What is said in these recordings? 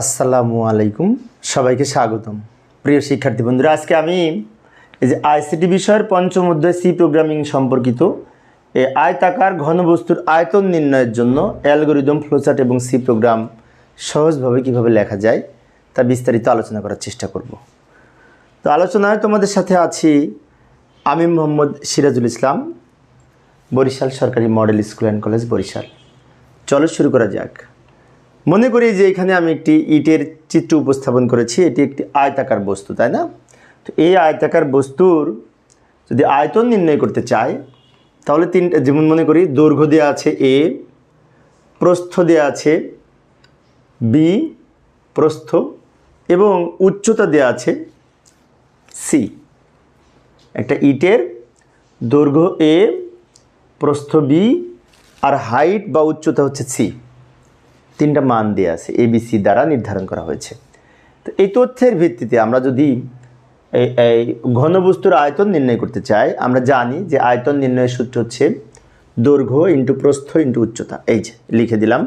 আসসালামু আলাইকুম। সবাইকে স্বাগতম। প্রিয় শিক্ষার্থী বন্ধুরা, আজকে আমি এই যে আইসিটি বিষয়ের পঞ্চম অধ্যায় সি প্রোগ্রামিং সম্পর্কিত এই আয়তাকার ঘনবস্তুর আয়তন নির্ণয়ের জন্য অ্যালগোরিদম, ফ্লোচার্ট এবং সি প্রোগ্রাম সহজভাবে কীভাবে লেখা যায় তা বিস্তারিত আলোচনা করার চেষ্টা করব। তো আলোচনায় তোমাদের সাথে আছি আমি মোহাম্মদ সিরাজুল ইসলাম, বরিশাল সরকারি model school and college Barishal. চলো শুরু করা যাক। মনে করি যে এখানে আমি একটি ইটের চিত্র উপস্থাপন করেছি। এটি একটি আয়তাকার বস্তু, তাই না? তো এই আয়তাকার বস্তুর যদি আয়তন নির্ণয় করতে চাই, তাহলে তিনটা যেমন মনে করি দৈর্ঘ্য দেওয়া আছে এ, প্রস্থ দেওয়া আছে বি, প্রস্থ, এবং উচ্চতা দেওয়া আছে সি। একটা ইটের দৈর্ঘ্য এ, প্রস্থ বি, আর হাইট বা উচ্চতা হচ্ছে সি। তিনটা মান দেওয়া আছে এবিসি দ্বারা নির্ধারণ করা হয়েছে। তো এই তথ্যের ভিত্তিতে আমরা যদি এই ঘনবস্তুর আয়তন নির্ণয় করতে চাই, আমরা জানি যে আয়তন নির্ণয়ের সূত্র হচ্ছে দৈর্ঘ্য ইন্টু প্রস্থ ইন্টু উচ্চতা। এই যে, লিখে দিলাম।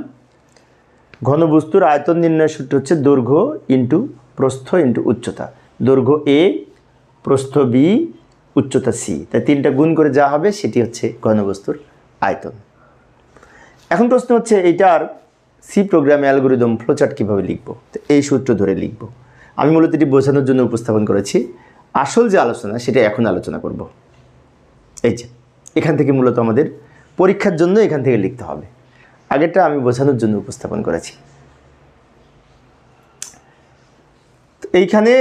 ঘনবস্তুর আয়তন নির্ণয়ের সূত্র হচ্ছে দৈর্ঘ্য ইন্টু প্রস্থ ইন্টু উচ্চতা। দৈর্ঘ্য এ প্রস্থ বি উচ্চতা সি তাই তিনটা গুণ করে যা হবে, সেটি হচ্ছে ঘনবস্তুর আয়তন। এখন প্রশ্ন হচ্ছে, এইটার সি প্রোগ্রামে অ্যালগোরিদম ফ্লোচার্ট কীভাবে লিখব? তো এই সূত্র ধরে লিখব। আমি মূলত এটি বোঝানোর জন্য উপস্থাপন করেছি। আসল যে আলোচনা, সেটা এখন আলোচনা করব। এই যে, এখান থেকে মূলত আমাদের পরীক্ষার জন্য এখান থেকে লিখতে হবে। আগেরটা আমি বোঝানোর জন্য উপস্থাপন করেছি। এইখানে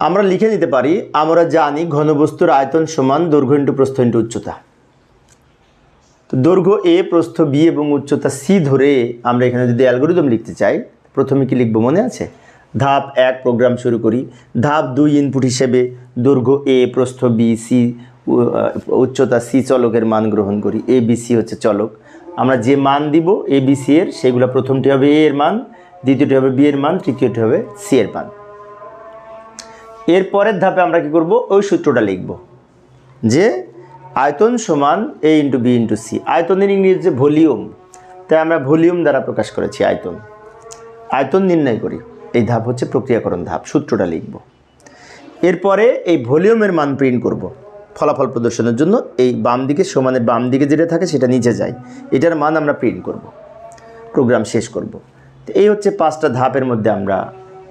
আমরা লিখে নিতে পারি, আমরা জানি ঘনবস্তুর আয়তন সমান দৈর্ঘ্য ইন্টু প্রস্থ ইন্টু উচ্চতা। তো দৈর্ঘ্য এ, প্রস্থ বি এবং উচ্চতা সি ধরে আমরা এখানে যদি অ্যালগোরিদম লিখতে চাই, প্রথমে কি লিখব মনে আছে? ধাপ এক প্রোগ্রাম শুরু করি। ধাপ দুই ইনপুট হিসেবে দৈর্ঘ্য এ, প্রস্থ বি সি উচ্চতা সি চলকের মান গ্রহণ করি। এ বি সি হচ্ছে চলক। আমরা যে মান দিব এ বি সি এর, সেগুলো প্রথমটি হবে এ এর মান, দ্বিতীয়টি হবে বি এর মান, তৃতীয়টি হবে সি এর মান। এর পরের ধাপে আমরা কি করব? ওই সূত্রটা লিখব। যে আয়তন সমান A into B into C আয়তনের ইংরেজি যে ভলিউম, তাই আমরা ভলিউম দ্বারা প্রকাশ করেছি আয়তন। আয়তন নির্ণয় করি। এই ধাপ হচ্ছে প্রক্রিয়াকরণ ধাপ, সূত্রটা লিখব। এরপরে এই ভলিউমের মান প্রিন্ট করব। ফলাফল প্রদর্শনের জন্য এই বাম দিকে সমানের বাম দিকে যেটা থাকে সেটা নিচে যায়। এটার মান আমরা প্রিন্ট করব। প্রোগ্রাম শেষ করব। তো এই হচ্ছে পাঁচটা ধাপের মধ্যে আমরা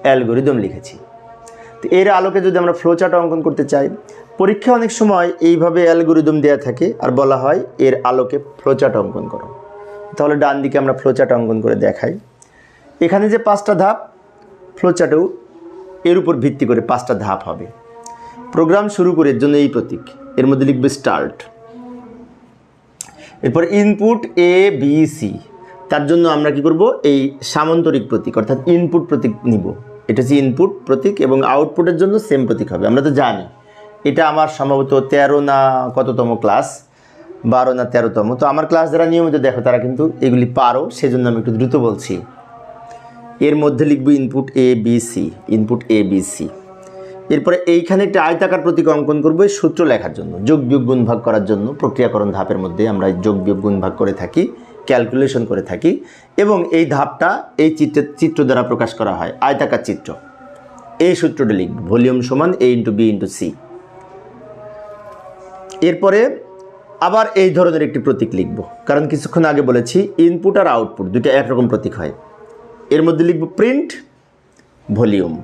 অ্যালগোরিদম লিখেছি। তো এর আলোকে যদি আমরা ফ্লোচার্ট অঙ্কন করতে চাই পরীক্ষা অনেক সময় এইভাবে অ্যালগোরিদম দেওয়া থাকে আর বলা হয় এর আলোকে ফ্লোচার্ট অঙ্কন করো। তাহলে ডান দিকে আমরা ফ্লোচার্ট অঙ্কন করে দেখাই। এখানে যে পাঁচটা ধাপ, ফ্লোচার্টেও এর উপর ভিত্তি করে পাঁচটা ধাপ হবে। প্রোগ্রাম শুরু করে জন্য এই প্রতীক, এর মধ্যে লিখবে স্টার্ট। এরপর ইনপুট এ বি সি তার জন্য আমরা কি করব? এই সামান্তরিক প্রতীক, অর্থাৎ ইনপুট প্রতীক নিব। এটা হচ্ছে ইনপুট প্রতীক এবং আউটপুটের জন্য সেম প্রতীক হবে, আমরা তো জানি। এটা আমার সম্ভবত তেরো না কততম ক্লাস? বারো না তেরোতম। তো আমার ক্লাস যারা নিয়মিত দেখো, তারা কিন্তু এগুলি পারো, সেজন্য আমি একটু দ্রুত বলছি। এর মধ্যে লিখব input A B C input A B C এরপরে এইখানে একটা আয়তাকার প্রতীক অঙ্কন করব, এই সূত্র লেখার জন্য। যোগ, বিয়োগ, গুণ, ভাগ করার জন্য প্রক্রিয়াকরণ ধাপের মধ্যে আমরা যোগ, বিয়োগ, গুণ, ভাগ করে থাকি ক্যালকুলেশন করে থাকি এবং এই ধাপটা এই চিত্রের চিত্র দ্বারা প্রকাশ করা হয়, আয়তাকার চিত্র। এই সূত্রটা লিখব, ভলিউম সমান A into B into C এরপরে আবার এই ধরনের একটি প্রতীক লিখব। কারণ কিছুক্ষণ আগে বলেছি ইনপুট আর আউটপুট দুটো একরকম প্রতীক হয়। এর মধ্যে লিখব প্রিন্ট ভলিউম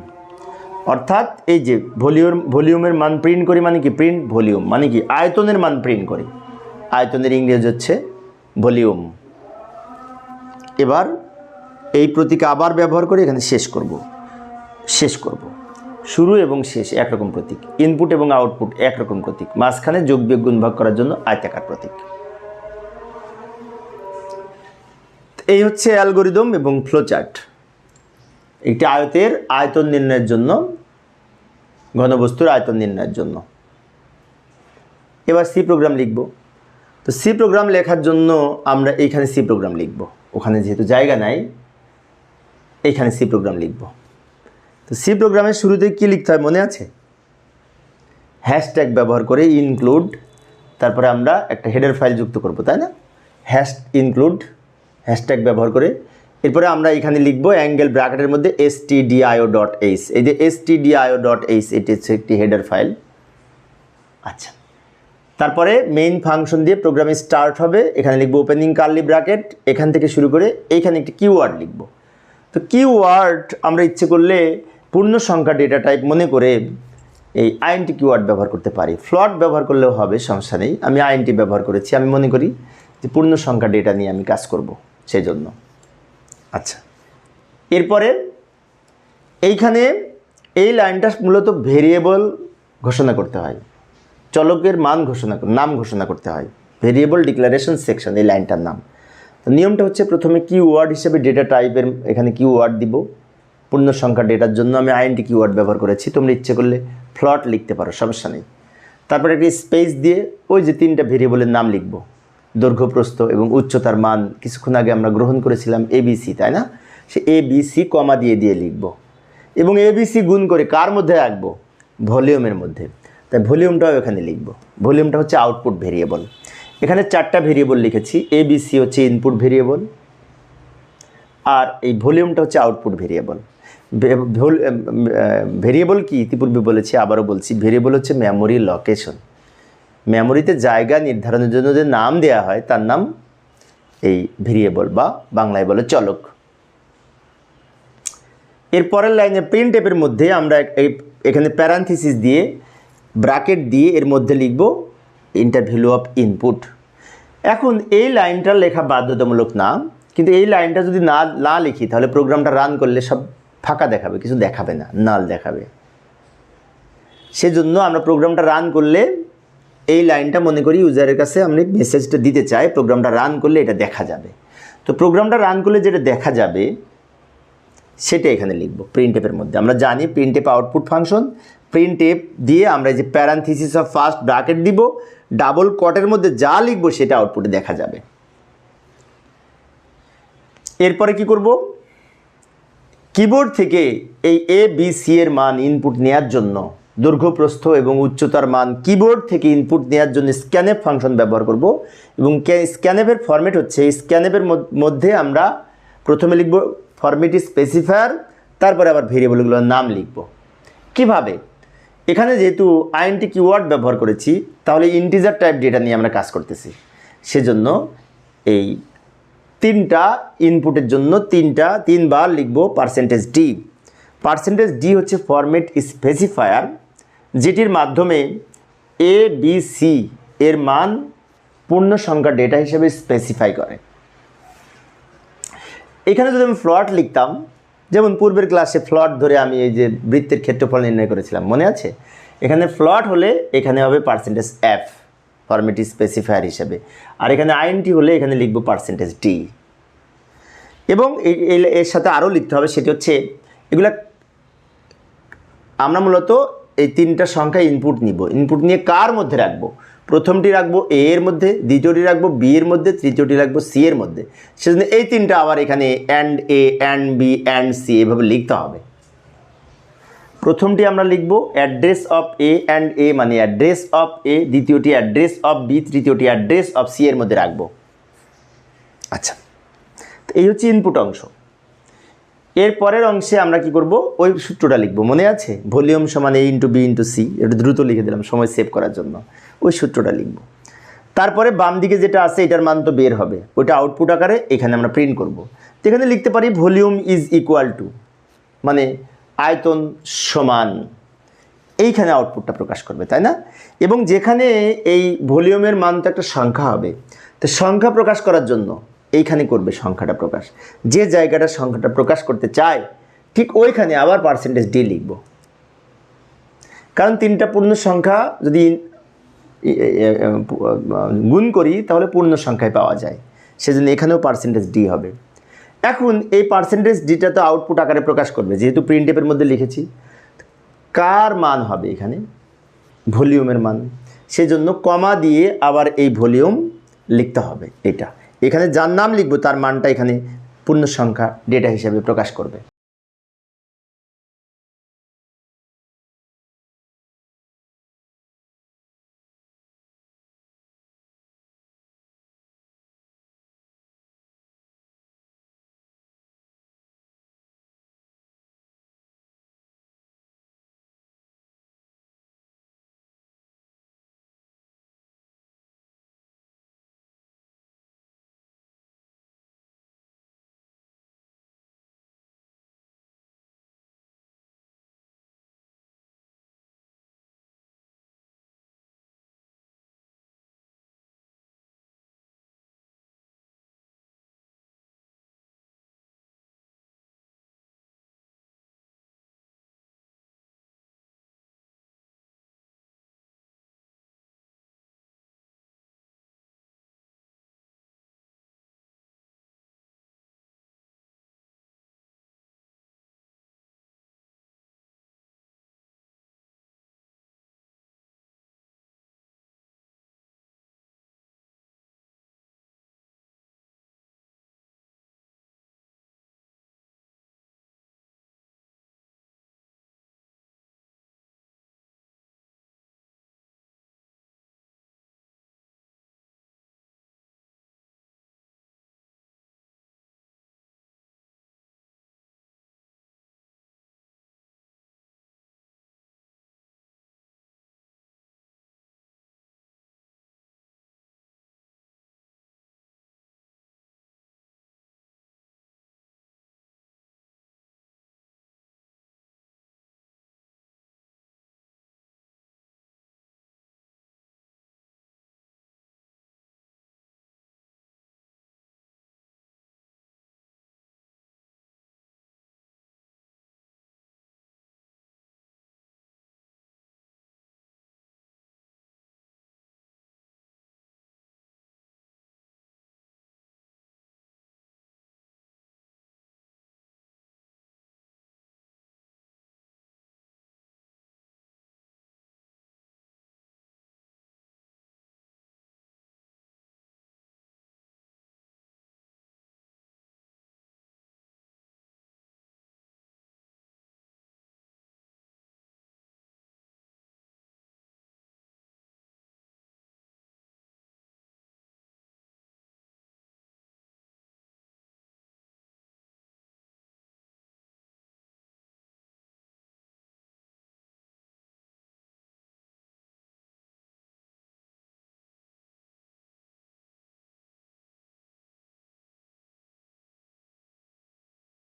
অর্থাৎ এই যে ভলিউম ভলিউমের মান প্রিন্ট করি মানে কি? প্রিন্ট ভলিউম মানে কি? আয়তনের মান প্রিন্ট করি। আয়তনের ইংরেজ হচ্ছে ভলিউম এবার এই প্রতীক আবার ব্যবহার করে এখানে শেষ করব। শেষ করব। শুরু এবং শেষ একরকম প্রতীক। ইনপুট এবং আউটপুট একরকম প্রতীক। মাঝখানে যোগ বিয়োগ গুণ ভাগ করার জন্য আয়তাকার প্রতীক। এই হচ্ছে অ্যালগোরিদম এবং ফ্লোচার্ট একটি আয়তের আয়তন নির্ণয়ের জন্য, ঘনবস্তুর আয়তন নির্ণয়ের জন্য। এবার সি প্রোগ্রাম লিখব। তো সি প্রোগ্রাম লেখার জন্য আমরা এইখানে সি প্রোগ্রাম লিখব। ওখানে যেহেতু জায়গা নাই, এইখানে সি প্রোগ্রাম লিখব। তো সি প্রোগ্রামের শুরুতে কী লিখতে হয় মনে আছে? হ্যাশট্যাগ ব্যবহার করে ইনক্লুড তারপরে আমরা একটা হেডার ফাইল যুক্ত করব, তাই না? হ্যাশ ইনক্লুড হ্যাশট্যাগ ব্যবহার করে। এরপরে আমরা এখানে লিখব অ্যাঙ্গেল ব্র্যাকেটের মধ্যে এস ডিআইও ডট এইচ এই যে এস ডিআইও ডট এইচ এটি হচ্ছে একটি হেডার ফাইল আচ্ছা। তারপরে মেইন ফাংশন দিয়ে প্রোগ্রামে স্টার্ট হবে। এখানে লিখব ওপেনিং কার্লি ব্র্যাকেট এখান থেকে শুরু করে এইখানে একটি কিওয়ার্ড লিখব। তো কিওয়ার্ড আমরা ইচ্ছে করলে পূর্ণ সংখ্যা ডেটা টাইপ মনে করে এই আইনটি কিওয়ার্ড ব্যবহার করতে পারি। ফ্লট ব্যবহার করলেও হবে, সমস্যা নেই। আমি আইনটি ব্যবহার করেছি। আমি মনে করি যে পূর্ণ সংখ্যা ডেটা নিয়ে আমি কাজ করব সেই জন্য আচ্ছা এরপরে এইখানে এই লাইনটা মূলত ভেরিয়েবল ঘোষণা করতে হয়। চলকের মান ঘোষণা নাম ঘোষণা করতে হয়। ভেরিয়েবল ডিক্লারেশন সেকশন এই লাইনটার নাম। নিয়মটা হচ্ছে প্রথমে কি ওয়ার্ড হিসেবে ডেটা টাইপের এখানে কি ওয়ার্ড দিব। পূর্ণ সংখ্যা ডেটার জন্য আমি আইনটি কিওয়ার্ড ব্যবহার করেছি। তোমরা ইচ্ছে করলে ফ্লট লিখতে পারো, সমস্যা নেই। তারপরে একটি স্পেস দিয়ে ওই যে তিনটা ভেরিয়েবলের নাম লিখব। দৈর্ঘ্য, প্রস্থ এবং উচ্চতার মান কিছুক্ষণ আগে আমরা গ্রহণ করেছিলাম এবিসি তাই না? সে এবিসি কমা দিয়ে দিয়ে লিখব। এবং এবিসি গুণ করে কার মধ্যে রাখব? ভলিউমের মধ্যে। তাই ভলিউমটাও এখানে লিখব। ভলিউমটা হচ্ছে আউটপুট ভেরিয়েবল এখানে চারটা ভেরিয়েবল লিখেছি। এবিসি হচ্ছে ইনপুট ভেরিয়েবল আর এই ভলিউমটা হচ্ছে আউটপুট ভেরিয়েবল ভেরিয়েবল কি ইতিপূর্বে বলেছি, আবারও বলছি, ভেরিয়েবল হচ্ছে মেমোরি লোকেশন মেমোরিতে জায়গা নির্ধারণের জন্য যে নাম দেওয়া হয়, তার নাম এই ভেরিয়েবল বা বাংলায় বলে চলক। এর পরের লাইনে প্রিন্ট টেপের মধ্যে আমরা এখানে প্যারান্থিসিস দিয়ে ব্র্যাকেট দিয়ে এর মধ্যে লিখব ইন্টারভ্যালু অফ ইনপুট এখন এই লাইনটা লেখা বাধ্যতামূলক না, কিন্তু এই লাইনটা যদি না না লিখি, তাহলে প্রোগ্রামটা রান করলে সব ফাঁকা দেখাবে, কিছু দেখাবে না, নাল দেখাবে। সেজন্য আমরা প্রোগ্রামটা রান করলে এই লাইনটা মনে করি ইউজারের কাছে আমি মেসেজটা দিতে চাই, প্রোগ্রামটা রান করলে এটা দেখা যাবে। তো প্রোগ্রামটা রান করলে যেটা দেখা যাবে, সেটা এখানে লিখব প্রিন্টেপের মধ্যে। আমরা জানি প্রিন্টেপ আউটপুট ফাংশন প্রিন্টেপ দিয়ে আমরা যে প্যারান্থিসিস অফ ফার্স্ট ব্র্যাকেট দিব ডাবল কটের মধ্যে যা লিখব সেটা আউটপুটে দেখা যাবে। এরপরে কি করব? কিবোর্ড থেকে এই এ বি সি এর মান ইনপুট নেয়ার জন্য দৈর্ঘ্য প্রস্থ এবং উচ্চতার মান কিবোর্ড থেকে ইনপুট নেওয়ার জন্য স্ক্যানেপ ফাংশন ব্যবহার করব এবং স্ক্যানেপের ফরম্যাট হচ্ছে স্ক্যানেপের মধ্যে আমরা প্রথমে লিখব ফরম্যাট স্পেসিফায়ার তারপরে আবার ভেরিয়েবলগুলোর নাম লিখব। কীভাবে? এখানে যেহেতু আইনটি কিওয়ার্ড ব্যবহার করেছি, তাহলে ইন্টিজার টাইপ ডেটা নিয়ে আমরা কাজ করতেছি। সেজন্য এই তিনটা ইনপুটের জন্য তিনটা, তিনবার লিখব পার্সেন্টেজ ডি পার্সেন্টেজ ডি হচ্ছে ফরম্যাট স্পেসিফায়ার যেটির মাধ্যমে এ বি সি এর মান পূর্ণ সংখ্যা ডেটা হিসেবে স্পেসিফাই করে। এখানে যদি আমি ফ্লট লিখতাম, যেমন পূর্বের ক্লাসে ফ্লট ধরে আমি এই যে বৃত্তের ক্ষেত্রফল নির্ণয় করেছিলাম, মনে আছে? এখানে ফ্লট হলে এখানে হবে পার্সেন্টেজ এফ ফরমেটি স্পেসিফায়ার হিসেবে। আর এখানে আইনটি হলে এখানে লিখব পার্সেন্টেজ ডি এবং এর সাথে আরও লিখতে হবে, সেটি হচ্ছে এগুলা আমরা মূলত এই তিনটা সংখ্যা ইনপুট নিব। ইনপুট নিয়ে কার মধ্যে রাখব? প্রথমটি রাখব এ এর মধ্যে, দ্বিতীয়টি রাখব বি এর মধ্যে, তৃতীয়টি রাখব সি এর মধ্যে। সেজন্য এই তিনটা আবার এখানে and A and B and C এভাবে লিখতে হবে। প্রথমটি আমরা লিখব address of A and A মানে অ্যাড্রেস অফ এ, দ্বিতীয়টি অ্যাড্রেস অফ বি, তৃতীয়টি অ্যাড্রেস অফ সি এর মধ্যে রাখব। আচ্ছা তো এই হচ্ছে ইনপুট অংশ। এর পরের অংশে আমরা কি করব? ওই সূত্রটা লিখব, মনে আছে? ভলিউম সমান A into B into C, এটা দ্রুত লিখে দিলাম, সময় সেভ করার জন্য। ওই সূত্রটা লিখব। তারপরে বাম দিকে যেটা আছে, এটার মান তো বের হবে। ওইটা আউটপুট আকারে এখানে আমরা প্রিন্ট করব। তো এখানে লিখতে পারি ভলিউম ইজ ইকুয়াল টু মানে আয়তন সমান। এইখানে আউটপুটটা প্রকাশ করবে, তাই না? এবং যেখানে এই ভলিউমের মান তো একটা সংখ্যা হবে, তো সংখ্যা প্রকাশ করার জন্য এইখানে করবে সংখ্যাটা প্রকাশ। যে জায়গাটা সংখ্যাটা প্রকাশ করতে চায়, ঠিক ওইখানে আবার পার্সেন্টেজ ডি লিখব। কারণ তিনটা পূর্ণ সংখ্যা যদি গুণ করি, তাহলে পূর্ণ সংখ্যায় পাওয়া যায়। সেজন্য এখানেও পার্সেন্টেজ ডি হবে। এখন এই পার্সেন্টেজ ডিটা তো আউটপুট আকারে প্রকাশ করবে, যেহেতু প্রিন্টেপের মধ্যে লিখেছি। কার মান হবে এখানে? ভলিউমের মান। সেজন্য কমা দিয়ে আবার এই ভলিউম লিখতে হবে, এটা। এখানে যার নাম লিখব, তার মানটা এখানে পূর্ণ সংখ্যা ডেটা হিসাবে প্রকাশ করবে।